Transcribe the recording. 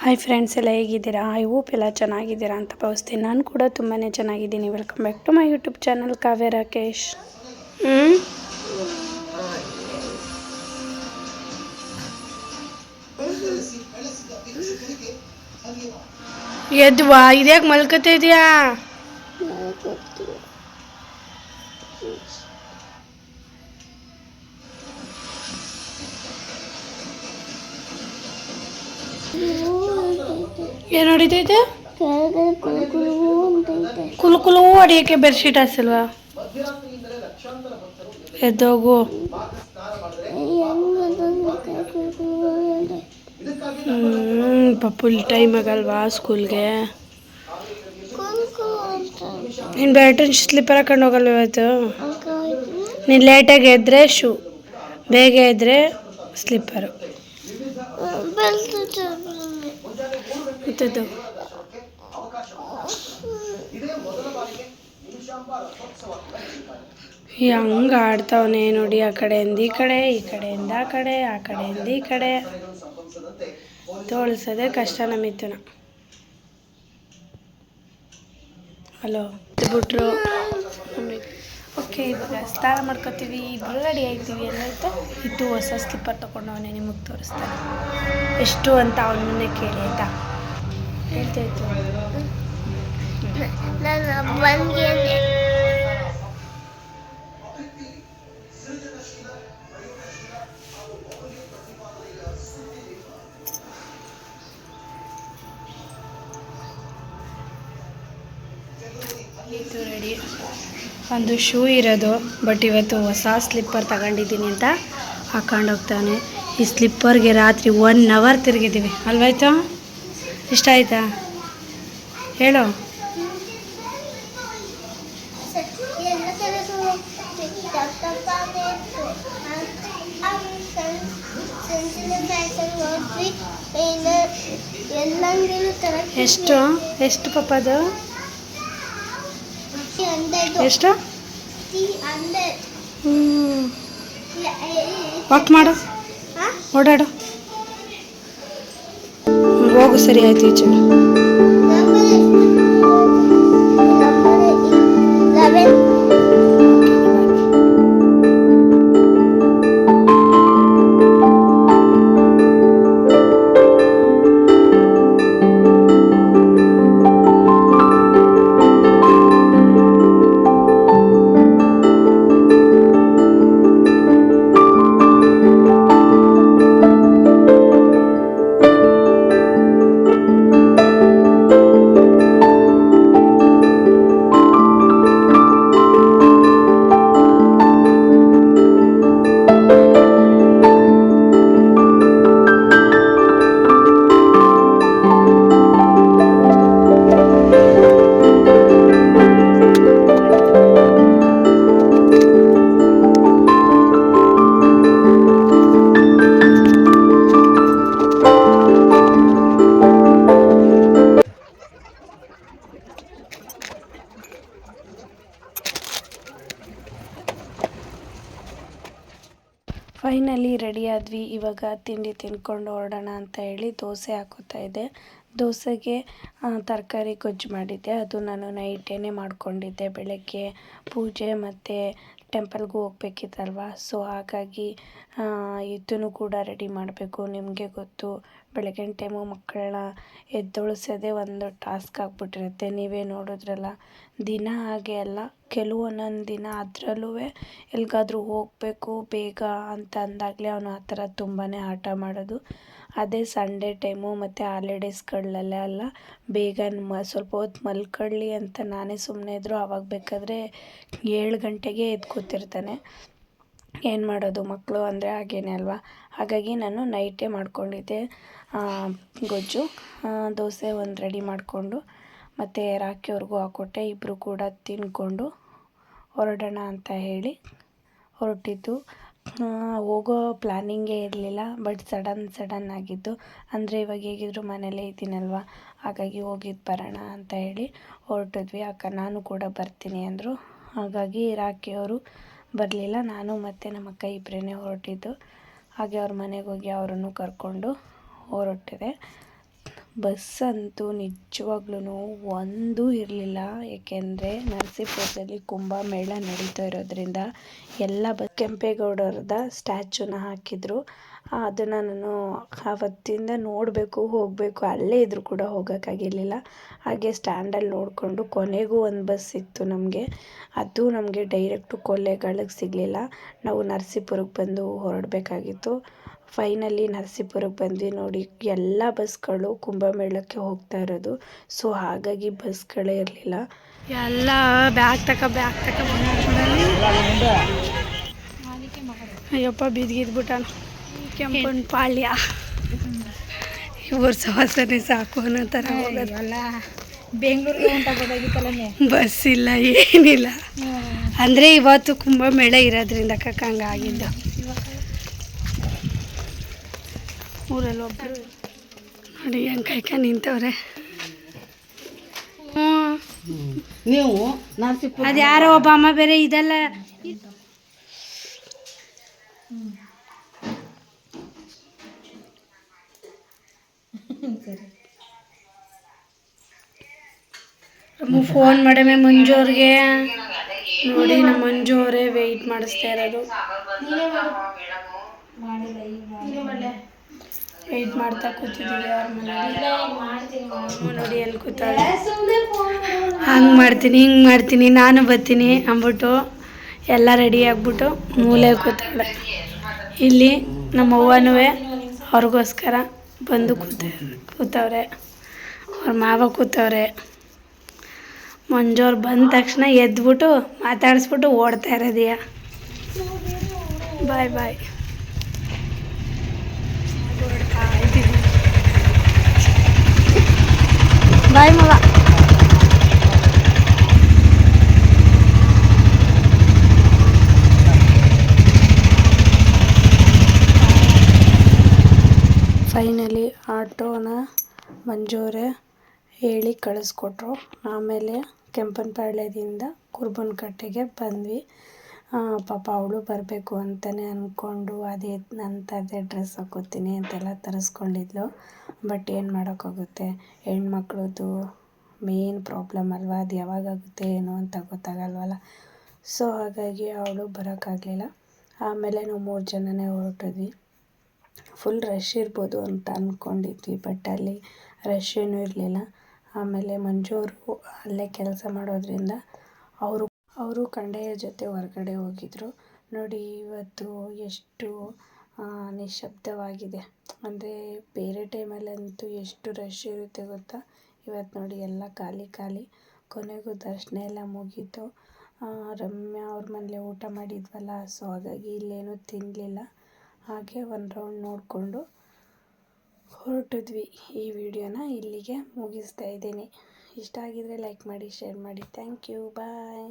Hi friends ಎಲ್ಲ ಹೇಗಿದ್ದೀರಾ? I hope ಎಲ್ಲ ಚೆನ್ನಾಗಿದ್ದೀರಾ ಅಂತ ಭಾವಿಸ್ತೀನಿ. ನಾನು ಕೂಡ ತುಂಬಾ ಚೆನ್ನಾಗಿದ್ದೀನಿ. Welcome back to my YouTube channel Kavya Rakesh. ಎದ್ವಾ, ಇದ್ಯಾಕೆ ಮಲ್ಕತಾ ಏನು ಹೊಡಿತೈತೆ? ಕುಲು ಕುಲು ಹೊಡಿಯೋಕ್ಕೆ ಬೆಡ್ಶೀಟ್ ಹಾಸಿಲ್ವಾ ಎದ್ದೋಗು. ಪಪ್ಪು ಟೈಮ್ ಆಗಲ್ವಾ ಸ್ಕೂಲ್ಗೆ ನೀನು ಬ್ಯಾಟ್ರಿ ಸ್ಲಿಪ್ಪರ್ ಹಾಕೊಂಡು ಹೋಗಲ್ವ ಇವತ್ತು? ನೀನು ಲೇಟಾಗಿ ಎದ್ದರೆ ಶೂ ಬೇಗ ಎದ್ದರೆ ಸ್ಲಿಪ್ಪರು ಮತ್ತದು ಹಂಗೆ ಆಡ್ತಾವನೆ ನೋಡಿ ಆ ಕಡೆಯಿಂದ ಈ ಕಡೆ, ಈ ಕಡೆಯಿಂದ ಆ ಕಡೆ, ಆ ಕಡೆಯಿಂದ ಈ ಕಡೆ. ತೋಳ್ಸೋದೇ ಕಷ್ಟ ನಮ್ಮಿತ್ತನ ಹಲೋ, ಬಿಟ್ರು. ಓಕೆ, ಇವಾಗ ಸ್ನಾನ ಮಾಡ್ಕೋತೀವಿ ಇಬ್ಬರು ರೆಡಿ ಆಗ್ತೀವಿ ಏನಾಯ್ತು ಇದು ಹೊಸ ಸ್ಲಿಪ್ಪರ್ ತೊಗೊಂಡವನೇ ನಿಮಗೆ ತೋರಿಸ್ತಾನೆ. ಎಷ್ಟು ಅಂತ ಅವನನ್ನೇ ಕೇಳಿ, ಆಯ್ತಾ? ರೆಡಿ ಒಂದು ಶೂ ಇರೋದು ಬಟ್ ಇವತ್ತು ಹೊಸ ಸ್ಲಿಪ್ಪರ್ ತಗೊಂಡಿದ್ದೀನಿ ಅಂತ ಹಾಕೊಂಡು ಹೋಗ್ತಾನೆ. ಈ ಸ್ಲಿಪ್ಪರ್ಗೆ ರಾತ್ರಿ ಒನ್ ಅವರ್ ತಿರುಗಿದ್ದೀವಿ. ಅಲ್ವಾಯ್ತು? ಇಷ್ಟ ಆಯ್ತಾ ಹೇಳು. ಎಷ್ಟು? ಎಷ್ಟು ಪಾಪದು ಎಷ್ಟು? ಹ್ಞೂ ವಾಕ್ ಮಾಡು. ಓಡಾಡು. ಹೋಗು ಸರಿ ಆಯ್ತು ಈಚೆ ಫೈನಲಿ ರೆಡಿ ಆದ್ವಿ. ಇವಾಗ ತಿಂಡಿ ತಿನ್ಕೊಂಡು ಹೊರಡೋಣ ಅಂತ ಹೇಳಿ ದೋಸೆ ಹಾಕೋತಾ ಇದ್ದೆ. ದೋಸೆಗೆ ತರಕಾರಿ ಗೊಜ್ಜು ಮಾಡಿದ್ದೆ. ಅದು ನಾನು ನೈಟೇನೆ ಮಾಡ್ಕೊಂಡಿದ್ದೆ. ಬೆಳಗ್ಗೆ ಪೂಜೆ ಮತ್ತು ಟೆಂಪಲ್ಗೂ ಹೋಗ್ಬೇಕಿತ್ತಲ್ವ? ಸೊ ಹಾಗಾಗಿ ಇದನ್ನು ಕೂಡ ರೆಡಿ ಮಾಡಬೇಕು. ನಿಮಗೆ ಗೊತ್ತು, ಬೆಳಗಿನ ಟೈಮು ಮಕ್ಕಳನ್ನ ಎದ್ದೊಳಿಸೋದೇ ಒಂದು ಟಾಸ್ಕ್ ಆಗಿಬಿಟ್ಟಿರುತ್ತೆ. ನೀವೇ ನೋಡಿದ್ರಲ್ಲ. ದಿನ ಹಾಗೆ ಅಲ್ಲ. ಕೆಲವು ಒಂದೊಂದು ದಿನ ಅದರಲ್ಲೂ ಎಲ್ಲಿಗಾದ್ರೂ ಹೋಗಬೇಕು ಬೇಗ ಅಂತ ಅಂದಾಗಲೇ ಅವನು ಆ ಥರ ತುಂಬಾ ಹಠ ಮಾಡೋದು. ಅದೇ ಸಂಡೇ ಟೈಮು ಮತ್ತು ಹಾಲಿಡೇಸ್ಗಳಲ್ಲೆಲ್ಲ ಬೇಗ ಮ, ಸ್ವಲ್ಪ ಹೊತ್ತು ಮಲ್ಕೊಳ್ಳಿ ಅಂತ ನಾನೇ ಸುಮ್ಮನೆ ಇದ್ದರೂ ಆವಾಗ ಬೇಕಾದರೆ ಏಳು ಗಂಟೆಗೆ ಎದ್ದು ಕೂತಿರ್ತಾನೆ ಏನು ಮಾಡೋದು ಮಕ್ಕಳು ಅಂದರೆ ಹಾಗೇನೆ ಅಲ್ವಾ? ಹಾಗಾಗಿ ನಾನು ನೈಟೇ ಮಾಡಿಕೊಂಡಿದ್ದೆ. ಗೊಜ್ಜು ದೋಸೆ ಒಂದು ರೆಡಿ ಮಾಡಿಕೊಂಡು. ಮತ್ತು ರಾಖಿಯವ್ರಿಗೂ ಹಾಕ್ಕೊಟ್ಟೆ ಇಬ್ಬರು ಕೂಡ ತಿಂದ್ಕೊಂಡು ಹೊರಡೋಣ ಅಂತ ಹೇಳಿ ಹೊರಟಿದ್ದು. ಹೋಗೋ ಪ್ಲ್ಯಾನಿಂಗೇ ಇರಲಿಲ್ಲ, ಬಟ್ ಸಡನ್ ಸಡನ್ ಆಗಿದ್ದು. ಅಂದರೆ ಇವಾಗ ಹೇಗಿದ್ರು ಮನೇಲೇ ಇದ್ದೀನಲ್ವ, ಹಾಗಾಗಿ ಹೋಗಿದ್ದು ಬರೋಣ ಅಂತ ಹೇಳಿ ಹೊರಟಿದ್ವಿ. ಅಕ್ಕ, ನಾನು ಕೂಡ ಬರ್ತೀನಿ ಅಂದರು. ಹಾಗಾಗಿ ರಾಖಿಯವರು ಬರಲಿಲ್ಲ, ನಾನು ಮತ್ತು ನಮ್ಮ ಅಕ್ಕ ಇಬ್ಬರೇ ಹೊರಟಿದ್ದು. ಹಾಗೆ ಅವ್ರ ಮನೆಗೆ ಹೋಗಿ ಅವರನ್ನು ಕರ್ಕೊಂಡು ಹೊರಟಿದೆ. ಬಸ್ ಅಂತೂ ನಿಜವಾಗ್ಲೂ ಒಂದೂ ಇರಲಿಲ್ಲ. ಏಕೆಂದರೆ ನರಸೀಪುರದಲ್ಲಿ ಕುಂಭಮೇಳ ನಡೀತಾ ಇರೋದ್ರಿಂದ ಎಲ್ಲ ಬಸ್ ಕೆಂಪೇಗೌಡರದ ಸ್ಟ್ಯಾಚುನ ಹಾಕಿದ್ರು. ಅದನ್ನು ನಾನು ಆವತ್ತಿಂದ ನೋಡಬೇಕು, ಹೋಗಬೇಕು, ಅಲ್ಲೇ ಇದ್ದರೂ ಕೂಡ ಹೋಗೋಕ್ಕಾಗಿರಲಿಲ್ಲ. ಹಾಗೆ ಸ್ಟ್ಯಾಂಡಲ್ಲಿ ನೋಡಿಕೊಂಡು ಕೊನೆಗೂ ಒಂದು ಬಸ್ ಇತ್ತು ನಮಗೆ. ಅದು ನಮಗೆ ಡೈರೆಕ್ಟು ಕೊಳ್ಳೇಗಾಲಕ್ಕೆ ಸಿಗಲಿಲ್ಲ. ನಾವು ನರಸೀಪುರಕ್ಕೆ ಬಂದು ಹೊರಡಬೇಕಾಗಿತ್ತು. ಫೈನಲಿ ನರಸೀಪುರಕ್ಕೆ ಬಂದ್ವಿ ನೋಡಿ. ಎಲ್ಲ ಬಸ್ಗಳು ಕುಂಭಮೇಳಕ್ಕೆ ಹೋಗ್ತಾ ಇರೋದು. ಸೊ ಹಾಗಾಗಿ ಬಸ್ಗಳೇ ಇರಲಿಲ್ಲ. ಎಲ್ಲ ಬ್ಯಾಗ್ ತಕ ಬ್ಯಾಗ್ ತಕ ಅಯ್ಯಪ್ಪ ಬಿದ್ಗಿದ್ಬಿಟ್ಟಾನ. ಕೆಂಪನ ಪಾಳ್ಯ. ಇವ್ರ ಸವಾಸನೆ ಸಾಕು ಅನ್ನೋ ಥರ ಹೋಗೋದು ಬೆಂಗಳೂರಿಗೆ ಹೊಂಟೋಗೋದಾಗಿತ್ತಲ್ಲೇ ಬಸ್ ಇಲ್ಲ ಏನಿಲ್ಲ. ಅಂದರೆ ಇವತ್ತು ಕುಂಭಮೇಳ ಇರೋದ್ರಿಂದ ಕಕ್ಕ ಹಂಗಾಗಿದ್ದು ಊರಲ್ಲಿ ಒಬ್ಬರು ನೋಡಿ ಹೆಂಗೆ ಕೈಕ ನಿಂತವ್ರೆ. ಹ್ಞೂ ನೀವು ಅದು ಯಾರೋ ಒಬ್ಬ ಅಮ್ಮ ಬೇರೆ ಇದೆಲ್ಲ. ಫೋನ್ ಮಾಡಮೆ ಮಂಜು ಅವ್ರಿಗೆ. ನೋಡಿ ನಮ್ಮ ಮಂಜು ಅವರೇ ವೆಯ್ಟ್ ಮಾಡಿಸ್ತಾ ಇರೋದು. ವೆಯ್ಟ್ ಮಾಡ್ತಾ ಕೂತಿದ್ದೀವಿ ಅವ್ರ ಮನೆಯಲ್ಲಿ. ನೋಡಿ. ಎಲ್ಲಿ ಕೂತಾಳೆ. ಹಂಗೆ ಮಾಡ್ತೀನಿ ಹಿಂಗೆ ಮಾಡ್ತೀನಿ ನಾನು ಬರ್ತೀನಿ ಅಂದ್ಬಿಟ್ಟು ಎಲ್ಲ ರೆಡಿ ಆಗ್ಬಿಟ್ಟು ಮೂಲೆ ಕೂತಾಳೆ. ಇಲ್ಲಿ ನಮ್ಮ ಅವ್ವನೂ ಅವ್ರಿಗೋಸ್ಕರ ಬಂದು ಕೂತ ಕೂತವ್ರೆ. ಅವ್ರ ಮಾವ ಕೂತವ್ರೆ. ಮಂಜೋರು ಬಂದ ತಕ್ಷಣ ಎದ್ಬಿಟ್ಟು ಮಾತಾಡಿಸ್ಬಿಟ್ಟು ಓಡ್ತಾ ಇರೋದೀಯ. ಬಾಯ್ ಬಾಯ್. ಫೈನಲಿ ಆಟೋನ ಮಂಜೂರೆ ಹೇಳಿ ಕಳಿಸ್ಕೊಟ್ರು. ಆಮೇಲೆ ಕೆಂಪನಪಾಳ್ಯದಿಂದ ಕುರ್ಬನಕಟ್ಟೆಗೆ ಬಂದ್ವಿ. ಪಾಪ ಅವಳು ಬರಬೇಕು ಅಂತಲೇ ಅಂದ್ಕೊಂಡು ಅದೇ ನಂತರದೇ ಡ್ರೆಸ್ ಹಾಕೋತೀನಿ ಅಂತೆಲ್ಲ ತರಿಸ್ಕೊಂಡಿದ್ಲು. ಬಟ್ ಏನು ಮಾಡೋಕ್ಕಾಗುತ್ತೆ? ಹೆಣ್ಮಕ್ಳದ್ದು ಮೇನ್ ಪ್ರಾಬ್ಲಮ್ ಅಲ್ವಾ? ಅದು ಯಾವಾಗಾಗುತ್ತೆ, ಏನು ಅಂತ ಗೊತ್ತಾಗಲ್ವಲ್ಲ? ಸೊ ಹಾಗಾಗಿ ಅವಳು ಬರೋಕ್ಕಾಗಲಿಲ್ಲ. ಆಮೇಲೆ ನಾವು ಮೂರು ಜನನೇ ಹೊರಟಿದ್ವಿ. ಫುಲ್ ರಶ್ ಇರ್ಬೋದು ಅಂತ ಅಂದ್ಕೊಂಡಿದ್ವಿ ಬಟ್ ಅಲ್ಲಿ ರಶ್ ಏನೂ ಇರಲಿಲ್ಲ. ಆಮೇಲೆ ಮಂಜು ಅವರು ಅಲ್ಲೇ ಕೆಲಸ ಮಾಡೋದ್ರಿಂದ ಅವರು ಅವರು ಕಂಡೆಯ ಜೊತೆ ಹೊರಗಡೆ ಹೋಗಿದ್ರು. ನೋಡಿ, ಇವತ್ತು ಎಷ್ಟು ನಿಶ್ಶಬ್ದವಾಗಿದೆ. ಅಂದರೆ ಬೇರೆ ಟೈಮಲ್ಲಂತೂ ಎಷ್ಟು ರಶ್ ಇರುತ್ತೆ ಗೊತ್ತಾ? ಇವತ್ತು ನೋಡಿ, ಎಲ್ಲ ಖಾಲಿ ಖಾಲಿ. ಕೊನೆಗೂ ದರ್ಶನ ಎಲ್ಲ ಮುಗೀತು. ರಮ್ಯಾ ಅವ್ರ ಮನೇಲಿ ಊಟ ಮಾಡಿದ್ವಲ್ಲ ಸೊ ಹಾಗಾಗಿ ಇಲ್ಲೇನೂ ತಿನ್ನಲಿಲ್ಲ ಹಾಗೆ ಒಂದು ರೌಂಡ್ ನೋಡಿಕೊಂಡು ಹೊರಟಿದ್ವಿ. ಈ ವಿಡಿಯೋನ ಇಲ್ಲಿಗೆ ಮುಗಿಸ್ತಾ ಇದ್ದೀನಿ. ಇಷ್ಟ ಆಗಿದ್ದರೆ ಲೈಕ್ ಮಾಡಿ ಶೇರ್ ಮಾಡಿ. Thank you bye